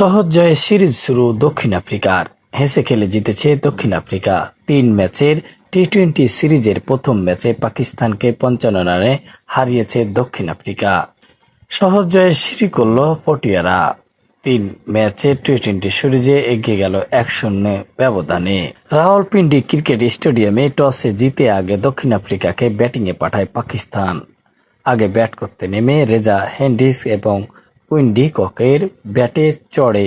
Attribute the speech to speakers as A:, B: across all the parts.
A: সহজ জয়ে সিরিজ শুরু দক্ষিণ আফ্রিকার। হেসে খেলে জিতেছে দক্ষিণ আফ্রিকা। তিন ম্যাচের টি টোয়েন্টি সিরিজের প্রথম ম্যাচে পাকিস্তানকে পঞ্চান্ন রানে হারিয়েছে দক্ষিণ আফ্রিকা। সহজ জয়ের সিঁড়ি করল পটিয়ারা। তিন ম্যাচে টি টোয়েন্টি সিরিজে এগিয়ে গেল এক শূন্য ব্যবধানে। রাওয়ালপিন্ডি ক্রিকেট স্টেডিয়ামে টসে জিতে আগে দক্ষিণ আফ্রিকাকে ব্যাটিংয়ে পাঠায় পাকিস্তান। আগে ব্যাট করতে নেমে রেজা হেন্ডিস এবং উইন্ডি ককের ব্যাটে চড়ে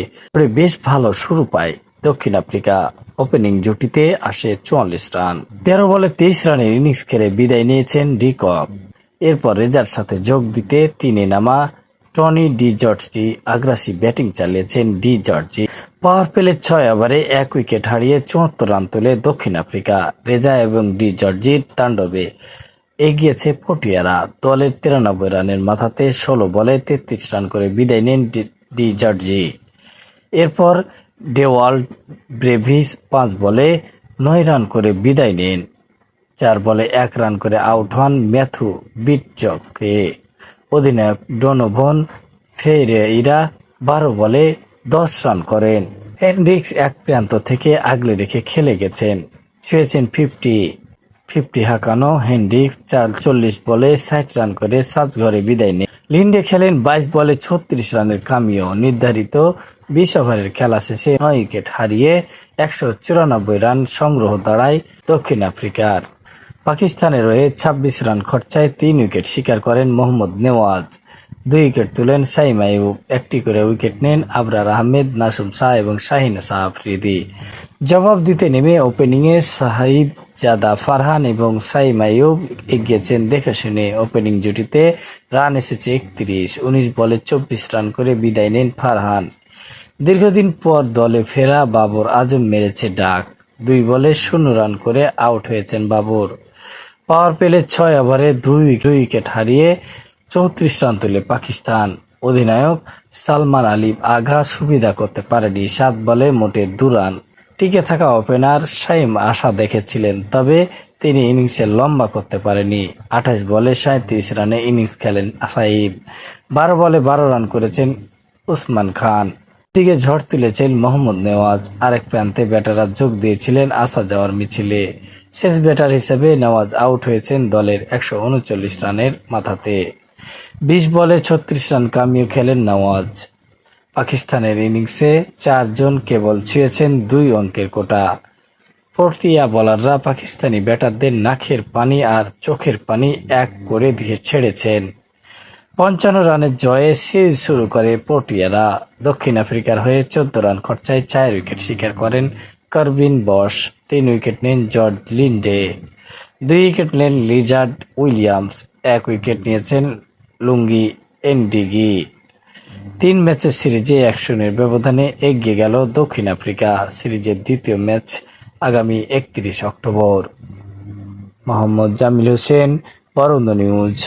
A: বেশ ভালো শুরু পায় দক্ষিণ আফ্রিকা। ওপেনিং জুটিতে আসে চুয়াল্লিশ রান। তেরো বলে তেইশ রানের ইনিংস খেলে বিদায় নিয়েছেন ডি কক। এরপর রেজার সাথে যোগ দিতে তিনে নামা টনি ডি জর্জি আগ্রাসী ব্যাটিং চালিয়েছেন ডি জর্জি। পাওয়ার প্লের ছয় ওভারে এক উইকেট হারিয়ে চুয়াত্তর রান তোলে দক্ষিণ আফ্রিকা। রেজা এবং ডি জর্জির তাণ্ডবে এগিয়েছে পটিয়ারা। দলের তিরানব্বই রানের মাথাতে ষোলো বলে তেত্রিশ রান করে বিদায় নেন ডি- ডি জর্জি। এরপর ডেওয়াল্ড ব্রেভিস পাঁচ বলে নয় রান করে বিদায় নেন। চার বলে এক রান করে আউট হন ম্যাথু বিটজককে অধিনায়ক ডোনোভন ফেরেইরা বারো বলে দশ রান করেন। হেনরিক্স এক প্রান্ত থেকে আগলে রেখে খেলে গেছেন। ছুঁয়েছেন ফিফটি। ফিফটি হাঁকানো হেনরিক্স চল্লিশ বলে ষাট রান করে সাজঘরে বিদায় নেন লিন্ডে খেলেন বাইশ বলে ছত্রিশ রানের কামিও। নির্ধারিত বিশ ওভারের খেলা শেষে নয় উইকেট হারিয়ে একশো চুরানব্বই রান সংগ্রহ দাঁড়ায় দক্ষিণ আফ্রিকার। পাকিস্তানে রয়ে ছাব্বিশ রান খরচায় তিন উইকেট শিকার করেন মোহাম্মদ নেওয়াজ। দুই উইকেট তুলেন সাইম আইয়ুব একটি করে উইকেট নেন আবরার আহমেদ, নাসুম শাহ এবং শাহিন শাহ আফ্রিদি। জবাব দিতে নেমে ওপেনিংয়ে সাহিব, জাদা, ফারহান এবং সাইম আইয়ুব এগিয়েছেন দেখে শুনে। ওপেনিং জুটিতে রান এসেছে একত্রিশ, উনিশ বলে চব্বিশ রান করে বিদায় নেন ফারহান। দীর্ঘদিন পর দলে ফেরা বাবর আজম মেরেছে ডাক। দুই বলে শূন্য রান করে আউট হয়েছেন বাবর। পাওয়ার পেলে ছয় ওভারে দুই দুই উইকেট হারিয়ে চৌত্রিশ রান তুলে পাকিস্তান। অধিনায়ক সালমান আলী আঘা সুবিধা করতে পারেনি, সাত বলে মোটে দু রান টিকে থাকা ওপেনার সাইম আশা দেখেছিলেন, তবে তিনি ইনিংসে লম্বা করতে পারেনি। আঠাশ বলে সাঁত্রিশ রানে ইনিংস খেলেন সাইব বারো বলে বারো রান করেছেন উসমান খান। দিকে ঝড় তুলেছেন মোহাম্মদ নেওয়াজ। আরেক প্রান্তে ব্যাটাররা যোগ দিয়েছিলেন আসা যাওয়ার মিছিলে। শেষ ব্যাটার হিসেবে নেওয়াজ আউট হয়েছেন দলের একশো উনচল্লিশ রানের মাথাতে। বিশ বলে ছত্রিশ রান কামিয়ে খেলেন নওয়াজ। পাকিস্তানের ইনিংসে চারজন কেবল ছুঁয়েছেন দুই অঙ্কের কোটা। প্রতিয়া বলাররা পাকিস্তানি ব্যাটারদের নাকের পানি আর চোখের পানি এক করে দিয়ে ছেড়েছেন। পঞ্চান্ন রানের জয়ে সিরিজ শুরু করে পটিয়ারা দক্ষিণ আফ্রিকার হয়ে চোদ্দ রান খরচায় চার উইকেট শিকার করেন কার্বিন বস, তিন উইকেট নেন জর্জ লিন্ডে। দুই উইকেট নেন লিজার্ড উইলিয়ামস, এক উইকেট নিয়েছেন লুঙ্গি এনডিগি। তিন ম্যাচের সিরিজে এক শূন্যের ব্যবধানে এগিয়ে গেল দক্ষিণ আফ্রিকা। সিরিজের দ্বিতীয় ম্যাচ আগামী একত্রিশ অক্টোবর। মোহাম্মদ জামিল হোসেন, বরন্দ নিউজ।